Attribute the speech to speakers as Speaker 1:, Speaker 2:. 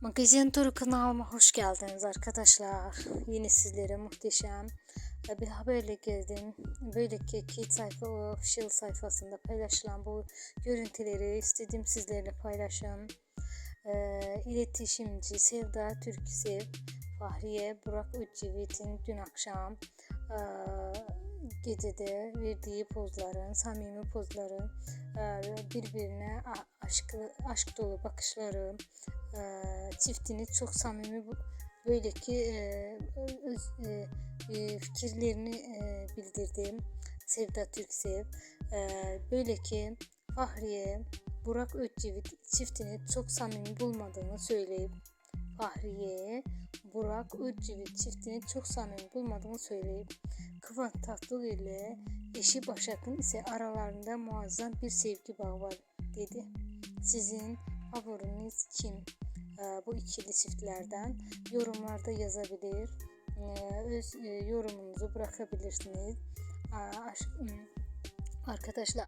Speaker 1: Magazin Turu kanalıma hoş geldiniz arkadaşlar. Yine sizlere muhteşem bir haberle geldim. Böyleki Kate sayfa official sayfasında paylaşılan bu görüntüleri istedim sizlerle paylaşım. Ee, iletişimci Sevda Türksev, Fahriye Burak Öcevit'in dün akşam e, gecede verdiği pozların, samimi pozların, e, birbirine a- aşkı, aşk dolu bakışları, e, çiftini çok samimi bu- böyle ki e, öz- e, e, fikirlerini e, bildirdim Sevda Türksev. E, böyle ki Fahriye Burak Öcevit çiftini çok samimi bulmadığını söyleyip Fahriye Burak Öcevit çiftini çok samimi bulmadığını söyleyip Kıvanç Tatlıtuğ ile eşi Başak'ın ise aralarında muazzam bir sevgi bağı var dedi. Sizin favoriniz kim? Ee, bu ikili çiftlerden yorumlarda yazabilir. Ee, öz e, yorumunuzu bırakabilirsiniz. Arkadaşlar